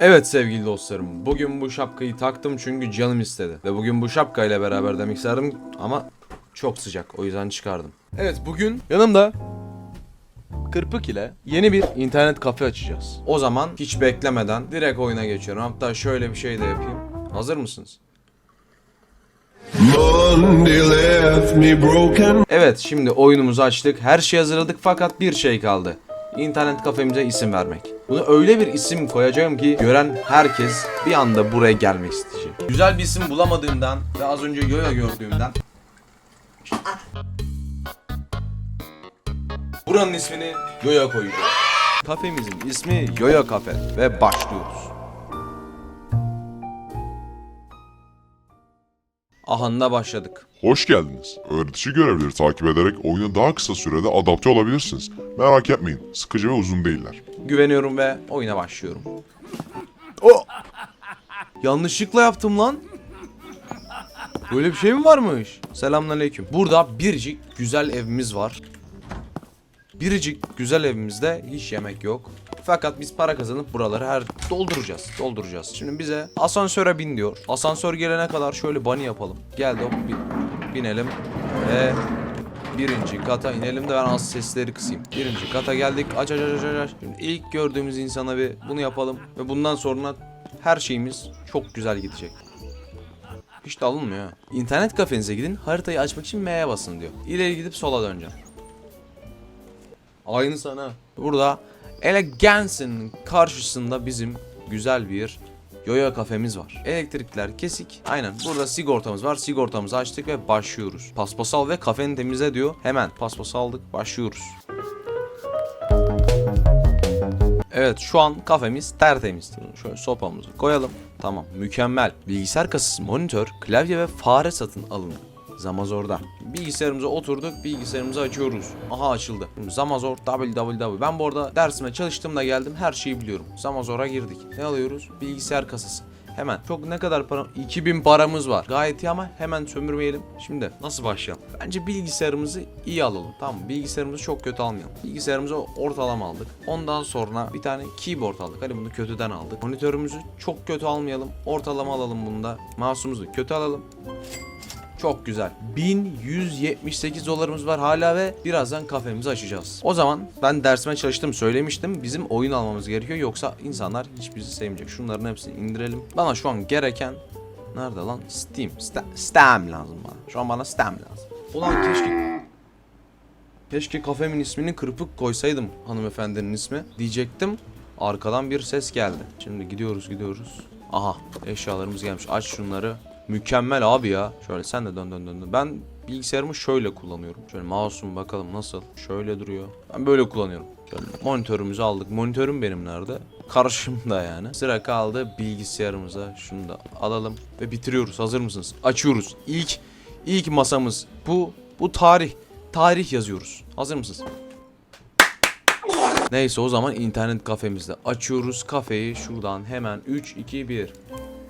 Evet sevgili dostlarım, bugün bu şapkayı taktım çünkü canım istedi. Ve bugün bu şapkayla beraber demek isterdim ama çok sıcak, o yüzden çıkardım. Evet bugün yanımda Kırpık ile yeni bir internet kafe açacağız. O zaman hiç beklemeden direkt oyuna geçiyorum. Hatta şöyle bir şey de yapayım. Hazır mısınız? Evet şimdi oyunumuzu açtık. Her şeyi hazırladık fakat bir şey kaldı. İnternet kafemize isim vermek. Bunu öyle bir isim koyacağım ki gören herkes bir anda buraya gelmek isteyecek. Güzel bir isim bulamadığımdan ve az önce Yoyo gördüğümden Buranın ismini Yoyo koyacağım. Kafemizin ismi Yoyo Kafe ve başlıyoruz. Ahanda başladık. Hoş geldiniz. Öğretici görevleri takip ederek oyuna daha kısa sürede adapte olabilirsiniz. Merak etmeyin, sıkıcı ve uzun değiller. Güveniyorum ve oyuna başlıyorum. O! Yanlışlıkla yaptım lan. Böyle bir şey mi varmış? Selamünaleyküm. Burada biricik güzel evimiz var. Biricik güzel evimizde hiç yemek yok. Fakat biz para kazanıp buraları her dolduracağız. Dolduracağız. Şimdi bize asansöre bin diyor. Asansör gelene kadar şöyle bunny yapalım. Geldi hop bin- binelim. Ve birinci kata inelim de ben az sesleri kısayım. Birinci kata geldik. Aç aç aç aç aç. Şimdi ilk gördüğümüz insana bir bunu yapalım. Ve bundan sonra her şeyimiz çok güzel gidecek. Hiç de alınmıyor. İnternet kafenize gidin. Haritayı açmak için M'ye basın diyor. İleri gidip sola döneceksin. Aynı sana. Burada Elegance'ın karşısında bizim güzel bir Yoyo kafemiz var. Elektrikler kesik. Aynen. Burada sigortamız var. Sigortamızı açtık ve başlıyoruz. Paspasal ve kafeni temizle diyor. Hemen paspası aldık. Başlıyoruz. Evet şu an kafemiz tertemiz. Şöyle sopamızı koyalım. Tamam mükemmel. Bilgisayar kasası, monitör, klavye ve fare satın alın. Zamazor'da. Bilgisayarımıza oturduk, bilgisayarımızı açıyoruz. Aha açıldı. Şimdi Zamazor www. Ben bu arada dersime çalıştığımda geldim, her şeyi biliyorum. Zamazor'a girdik. Ne alıyoruz? Bilgisayar kasası. Hemen. Çok ne kadar para? 2000 paramız var. Gayet iyi ama hemen sömürmeyelim. Şimdi nasıl başlayalım? Bence bilgisayarımızı iyi alalım. Tamam mı? Bilgisayarımızı çok kötü almayalım. Bilgisayarımızı ortalama aldık. Ondan sonra bir tane keyboard aldık. Hadi bunu kötüden aldık. Monitörümüzü çok kötü almayalım. Ortalama alalım bunu da. Mouse'umuzu kötü alalım. Çok güzel. 1178 dolarımız var hala ve birazdan kafemizi açacağız. O zaman ben dersime çalıştım söylemiştim. Bizim oyun almamız gerekiyor yoksa insanlar hiç bizi sevmeyecek. Şunların hepsini indirelim. Bana şu an gereken nerede lan? Steam. Steam lazım bana. Şu an bana Steam lazım. Ulan keşke Keşke kafemin ismini kırpık koysaydım hanımefendinin ismi. Diyecektim. Arkadan bir ses geldi. Şimdi gidiyoruz gidiyoruz. Aha eşyalarımız gelmiş. Aç şunları. Mükemmel abi ya. Şöyle sen de dön dön dön. Ben bilgisayarımı şöyle kullanıyorum. Şöyle mouse'um bakalım nasıl. Şöyle duruyor. Ben böyle kullanıyorum. Şöyle monitörümüzü aldık. Monitörüm benim nerede? Karşımda yani. Sıra kaldı bilgisayarımıza. Şunu da alalım ve bitiriyoruz. Hazır mısınız? Açıyoruz. İlk ilk masamız bu. Bu tarih. Tarih yazıyoruz. Hazır mısınız? Neyse o zaman internet kafemizde açıyoruz kafeyi şuradan hemen 3 2 1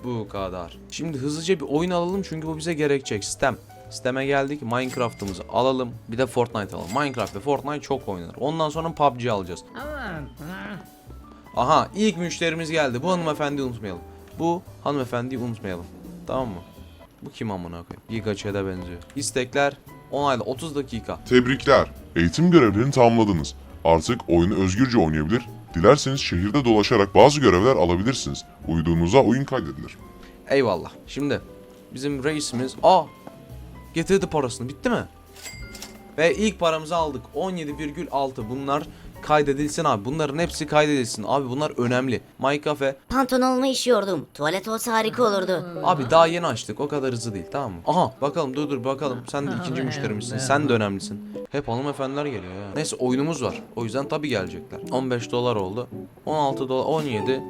bu kadar. Şimdi hızlıca bir oyun alalım çünkü bu bize gerekecek. Sistem. Sisteme geldik. Minecraft'ımızı alalım. Bir de Fortnite alalım. Minecraft ve Fortnite çok oynanır. Ondan sonra PUBG alacağız. Aha ilk müşterimiz geldi. Bu hanımefendiyi unutmayalım. Bu hanımefendiyi unutmayalım. Tamam mı? Bu kim amına koyayım? Giga Chad'e benziyor. İstekler onayla 30 dakika. Tebrikler, eğitim görevlerini tamamladınız. Artık oyunu özgürce oynayabilir, dilerseniz şehirde dolaşarak bazı görevler alabilirsiniz. Uyduğunuza oyun kaydedilir. Eyvallah. Şimdi bizim reisimiz aa getirdi parasını bitti mi? Ve ilk paramızı aldık. 17,6 bunlar kaydedilsin abi. Bunların hepsi kaydedilsin. Abi bunlar önemli. My Cafe. Pantolonumu işiyordum. Tuvalet olsa harika olurdu. Abi daha yeni açtık. O kadar hızlı değil tamam mı? Aha bakalım dur dur bakalım. Sen de ikinci müşterimizsin. Sen de önemlisin. Hep hanımefendiler geliyor ya. Neyse oyunumuz var. O yüzden tabii gelecekler. 15 dolar oldu. 16 dolar 17.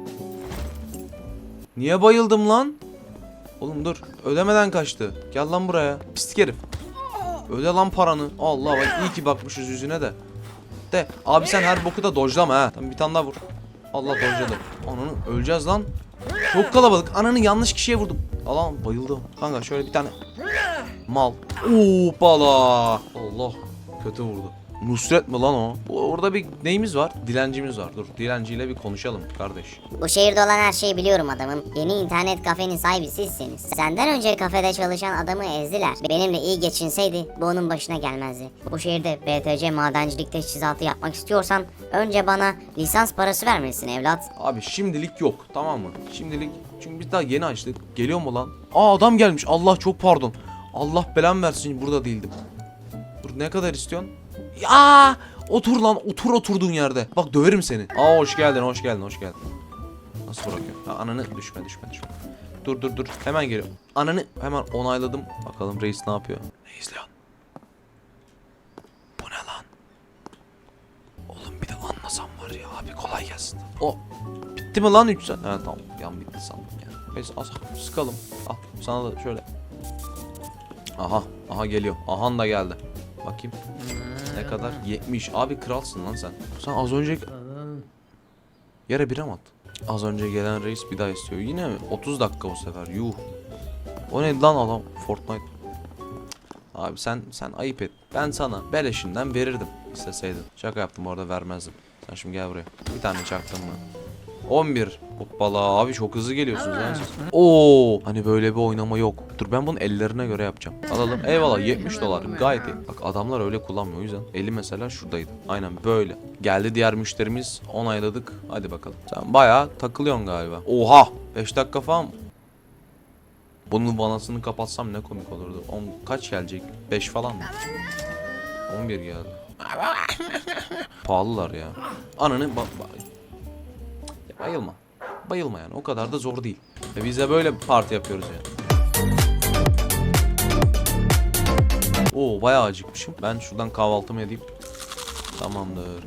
Niye bayıldım lan? Oğlum dur. Ödemeden kaçtı. Gel lan buraya. Pislik herif. Öde lan paranı. Allah bak iyi ki bakmışız yüzüne de. De abi sen her boku da dojlama ha. Tamam bir tane daha vur. Allah dojladı. Ananı öleceğiz lan. Çok kalabalık. Ananı yanlış kişiye vurdum. Allah'ım bayıldım. Kanka şöyle bir tane. Mal. Hoppala. Allah. Kötü vurdu. Nusret mi lan o? Orada bir neyimiz var? Dilencimiz var. Dur dilenciyle bir konuşalım kardeş. Bu şehirde olan her şeyi biliyorum adamım. Yeni internet kafenin sahibi sizsiniz. Senden önce kafede çalışan adamı ezdiler. Benimle iyi geçinseydi bu onun başına gelmezdi. Bu şehirde BTC madencilik teçhizatı yapmak istiyorsan önce bana lisans parası vermelisin evlat. Abi şimdilik yok tamam mı? Şimdilik çünkü biz daha yeni açtık. Geliyor mu lan? Aa adam gelmiş. Allah çok pardon. Allah belamı versin burada değildim. Dur ne kadar istiyorsun? Ya otur lan otur oturduğun yerde. Bak döverim seni. Aa hoş geldin hoş geldin hoş geldin. Nasıl bırakıyor? Ha, ananı düşme düşme düşme. Dur dur dur hemen geliyorum. Ananı hemen onayladım. Bakalım reis ne yapıyor? Ne izliyorsun? Bu ne lan? Oğlum bir de anlasam var ya abi kolay gelsin. O bitti mi lan 3 saat? Ha tamam yan bitti sandım ya. Neyse az sıkalım. Al sana da şöyle. Aha aha geliyor. Ahan da geldi. Bakayım. Ne kadar? 70. Abi kralsın lan sen. Sen az önce yere bir at. Az önce gelen reis bir daha istiyor. Yine mi? 30 dakika bu sefer. Yuh. O ne lan adam? Fortnite. Abi sen sen ayıp et. Ben sana beleşinden verirdim isteseydin. Şaka yaptım orada vermezdim. Sen şimdi gel buraya. Bir tane çaktın mı? 11. Hoppala abi çok hızlı geliyorsunuz lan siz. Oo, hani böyle bir oynama yok. Dur ben bunu ellerine göre yapacağım. Alalım. Eyvallah 70 dolar. Gayet iyi. Bak adamlar öyle kullanmıyor o yüzden. Eli mesela şuradaydı. Aynen böyle. Geldi diğer müşterimiz. Onayladık. Hadi bakalım. Sen bayağı takılıyorsun galiba. Oha! 5 dakika falan bunun vanasını kapatsam ne komik olurdu. 10 kaç gelecek? 5 falan mı? 11 geldi. Pahalılar ya. Ananı ba- ba- bayılma. Bayılma yani. O kadar da zor değil. Ve biz de böyle parti yapıyoruz yani. Oo bayağı acıkmışım. Ben şuradan kahvaltımı edeyim. Tamamdır.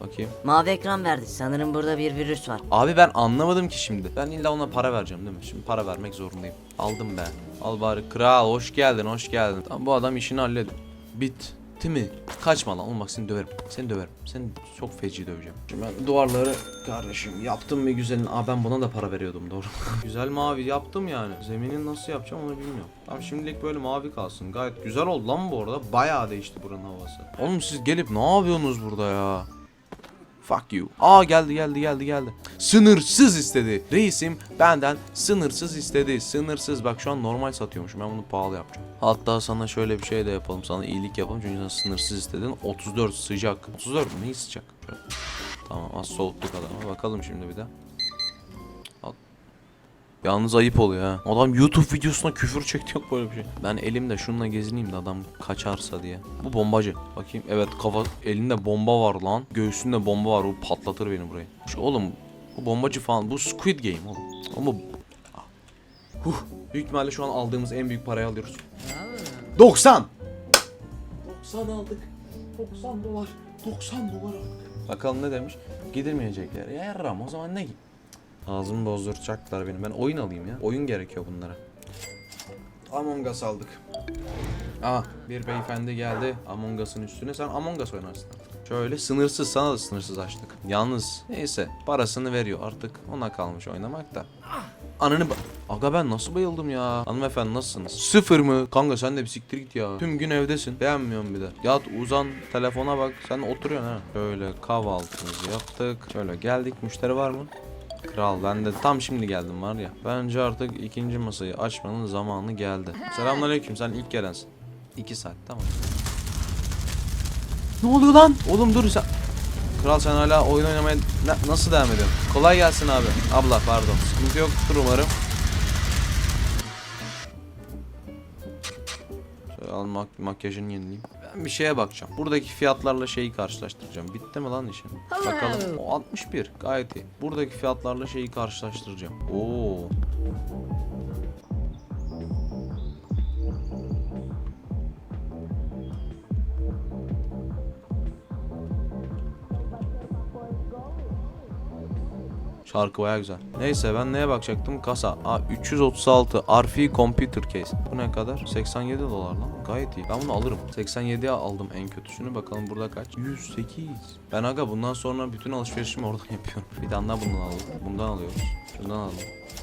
Bakayım. Mavi ekran verdi. Sanırım burada bir virüs var. Abi ben anlamadım ki şimdi. Ben illa ona para vereceğim değil mi? Şimdi para vermek zorundayım. Aldım ben. Al bari kral hoş geldin hoş geldin. Tamam bu adam işini halledi. Mi? Kaçma lan oğlum bak seni döverim. Seni döverim. Seni çok feci döveceğim. Şimdi ben duvarları kardeşim yaptım mı güzelin. Aa ben buna da para veriyordum doğru. güzel mavi yaptım yani. Zemini nasıl yapacağım onu bilmiyorum. Tamam şimdilik böyle mavi kalsın. Gayet güzel oldu lan bu arada. Bayağı değişti buranın havası. Oğlum siz gelip ne yapıyorsunuz burada ya? Fuck you. Aa geldi geldi geldi geldi. Sınırsız istedi. Reisim benden sınırsız istedi. Sınırsız. Bak şu an normal satıyormuşum. Ben bunu pahalı yapacağım. Hatta sana şöyle bir şey de yapalım. Sana iyilik yapalım. Çünkü sen sınırsız istedin. 34 sıcak. 34 mü? Neyi sıcak? Şöyle. Tamam az soğuttuk adamı. Bakalım şimdi bir de. Al. Yalnız ayıp oluyor ha. Adam YouTube videosuna küfür çekti yok böyle bir şey. Ben elimde şununla gezineyim de adam kaçarsa diye. Bu bombacı. Bakayım evet kafa elinde bomba var lan. Göğsünde bomba var. Bu patlatır beni burayı. Şu, oğlum bu bombacı falan. Bu Squid Game oğlum. Ama Huh. Büyük ihtimalle şu an aldığımız en büyük parayı alıyoruz. 90. 90 aldık. 90 dolar. 90 dolar aldık. Bakalım ne demiş? Gidilmeyecekler. Ya yarram o zaman ne git? Ağzımı bozduracaklar benim. Ben oyun alayım ya. Oyun gerekiyor bunlara. Among Us aldık. Aa bir beyefendi geldi Among Us'ın üstüne. Sen Among Us oynarsın. Şöyle sınırsız sana da sınırsız açtık. Yalnız neyse parasını veriyor artık ona kalmış oynamak da. Ananı Aga ben nasıl bayıldım ya. Hanımefendi nasılsınız? Sıfır mı? Kanka sen de bir siktir git ya. Tüm gün evdesin. Beğenmiyorum bir de. Yat uzan telefona bak. Sen oturuyorsun ha. Böyle kahvaltımızı yaptık. Şöyle geldik. Müşteri var mı? Kral ben de tam şimdi geldim var ya. Bence artık ikinci masayı açmanın zamanı geldi. Selamünaleyküm sen ilk gelensin. 2 saat tamam. Ne oluyor lan? Oğlum dur sen. Kral sen hala oyun oynamaya Na- nasıl devam ediyorsun? Kolay gelsin abi. Abla pardon. Sıkıntı yoktur umarım. Al mak- makyajını yenileyim. Ben bir şeye bakacağım. Buradaki fiyatlarla şeyi karşılaştıracağım. Bitti mi lan işin? Bakalım. O 61. Gayet iyi. Buradaki fiyatlarla şeyi karşılaştıracağım. Oo. Şarkı baya güzel. Neyse ben neye bakacaktım? Kasa. Aa 336 RF Computer Case. Bu ne kadar? 87 dolar lan. Gayet iyi. Ben bunu alırım. 87'ye aldım en kötüsünü. Bakalım burada kaç? 108. Ben aga bundan sonra bütün alışverişimi oradan yapıyorum. Bir tane daha bundan alalım. Bundan alıyoruz. Şundan alalım.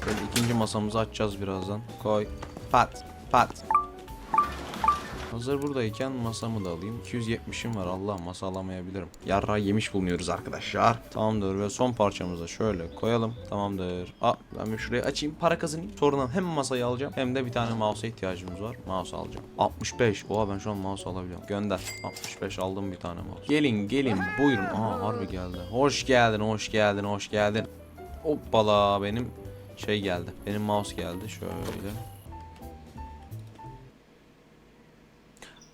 Böyle ikinci masamızı açacağız birazdan. Koy. Pat. Pat. Hazır buradayken masamı da alayım. 270'im var Allah masa alamayabilirim. Yarra yemiş bulunuyoruz arkadaşlar. Tamamdır ve son parçamızı şöyle koyalım. Tamamdır. Aa, ben bir şurayı açayım para kazanayım. Sonra hem masayı alacağım hem de bir tane mouse'a ihtiyacımız var. Mouse alacağım. 65. Oha ben şu an mouse alabiliyorum. Gönder. 65 aldım bir tane mouse. Gelin gelin buyurun. Aa harbi geldi. Hoş geldin hoş geldin hoş geldin. Hoppala benim şey geldi. Benim mouse geldi şöyle.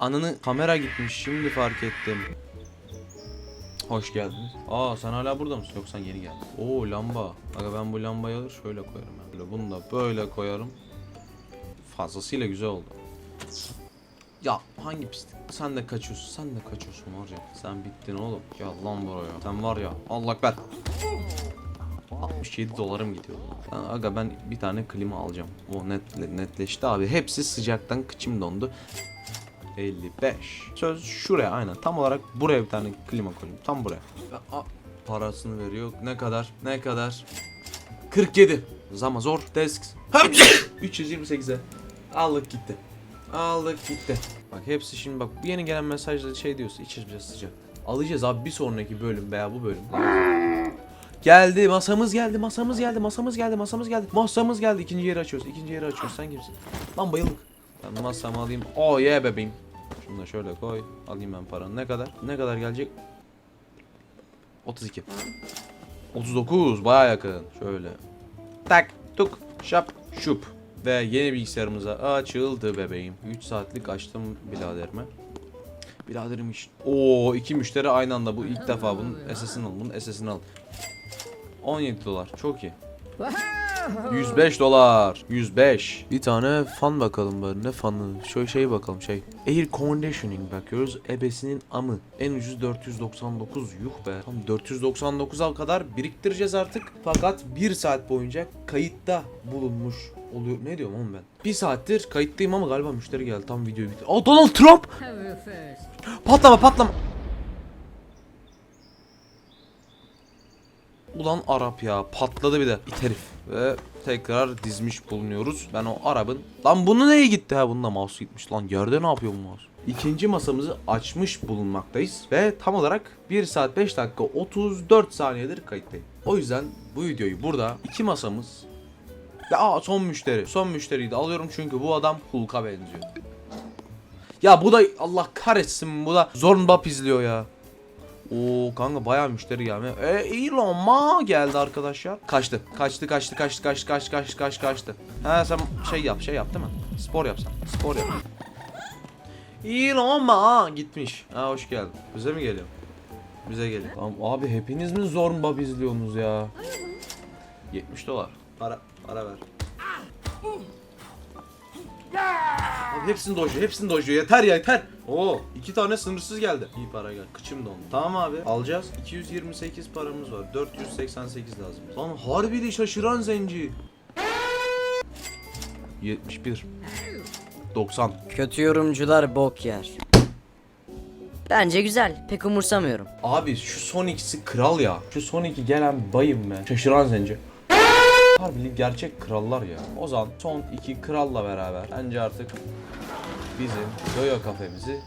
Ananı kamera gitmiş şimdi fark ettim. Hoş geldiniz. Aa sen hala burada mısın? Yok sen yeni geldin. Oo lamba. Aga ben bu lambayı alır şöyle koyarım. Ben. Böyle bunu da böyle koyarım. Fazlasıyla güzel oldu. Ya hangi pislik? Sen de kaçıyorsun. Sen de kaçıyorsun var ya. Sen bittin oğlum. Ya lan buraya. Sen var ya. Allah ekber. 67 dolarım gidiyor. Ben, aga ben bir tane klima alacağım. O netle, netleşti abi. Hepsi sıcaktan kıçım dondu. 55. Söz şuraya aynen. Tam olarak buraya bir tane klima koyayım. Tam buraya. A, parasını veriyor. Ne kadar? Ne kadar? 47. Zama zor. Desk. 328'e. Aldık gitti. Aldık gitti. Bak hepsi şimdi bak yeni gelen mesajda şey diyorsa içeceğiz sıcak. Alacağız abi bir sonraki bölüm veya bu bölüm. Geldi masamız geldi masamız geldi masamız geldi masamız geldi masamız geldi ikinci yeri açıyoruz ikinci yeri açıyoruz sen kimsin? Lan bayıldık. Ben masamı alayım. Oh yeah bebeğim. Şunu da şöyle koy. Alayım ben paranı. Ne kadar? Ne kadar gelecek? 32. 39 baya yakın. Şöyle. Tak tuk şap şup. Ve yeni bilgisayarımıza açıldı bebeğim. 3 saatlik açtım biraderime. Biraderim iş. Oo iki müşteri aynı anda bu ilk defa bunun SS'ini al. Bunun SS'ini al. 17 dolar. Çok iyi. 105 dolar. 105. Bir tane fan bakalım bari. Ne fanı? Şöyle şey bakalım şey. Air conditioning bakıyoruz. Ebesinin amı. En ucuz 499. Yuh be. Tam 499'a kadar biriktireceğiz artık. Fakat 1 saat boyunca kayıtta bulunmuş oluyor. Ne diyorum oğlum ben? 1 saattir kayıttayım ama galiba müşteri geldi. Tam videoyu bitir. Aa Donald Trump! Patlama patlama. Ulan Arap ya patladı bir de it. Ve tekrar dizmiş bulunuyoruz. Ben o Arap'ın... Lan bunu neye gitti ha? Bunda mouse gitmiş lan. Yerde ne yapıyor bu mouse? İkinci masamızı açmış bulunmaktayız. Ve tam olarak 1 saat 5 dakika 34 saniyedir kayıttayım. O yüzden bu videoyu burada iki masamız ve aa son müşteri. Son müşteriyi de alıyorum çünkü bu adam Hulk'a benziyor. Ya bu da Allah kahretsin bu da Zornbap izliyor ya. Oo kanka bayağı müşteri geldi. E Elon Ma geldi arkadaşlar. Kaçtı. Kaçtı kaçtı kaçtı kaçtı kaçtı kaçtı kaçtı kaçtı. Ha sen şey yap şey yap değil mi? Spor yap sen. Spor yap. Elon Ma gitmiş. Ha hoş geldin. Bize mi geliyor? Bize geliyor. Tamam abi hepiniz mi Zornbap izliyorsunuz ya? 70 dolar. Para para ver. Abi hepsini dojuyor, hepsini dojuyor. Yeter ya yeter. Oo, iki tane sınırsız geldi. İyi para gel. Kıçım dondu. Tamam abi. Alacağız. 228 paramız var. 488 lazım. Lan harbi de şaşıran zenci. 71. 90. Kötü yorumcular bok yer. Bence güzel. Pek umursamıyorum. Abi şu son ikisi kral ya. Şu son iki gelen bayım ben. Şaşıran zenci. Harbi gerçek krallar ya. O zaman son iki kralla beraber bence artık bizim Yoyo kafemizi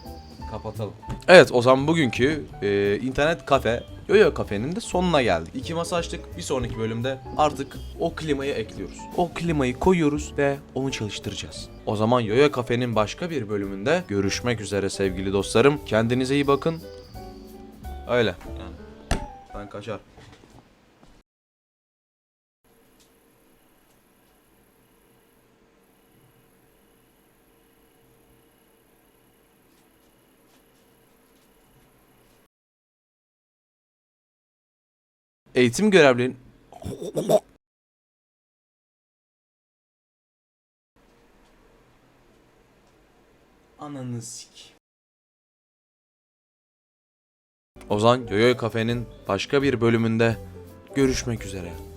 kapatalım. Evet o zaman bugünkü e, internet kafe Yoyo kafenin de sonuna geldik. İki masa açtık. Bir sonraki bölümde artık o klimayı ekliyoruz. O klimayı koyuyoruz ve onu çalıştıracağız. O zaman Yoyo kafenin başka bir bölümünde görüşmek üzere sevgili dostlarım. Kendinize iyi bakın. Öyle. Yani ben kaçar. Eğitim görevlilerin Ananı sik. O zaman Yoyo Kafe'nin başka bir bölümünde görüşmek üzere.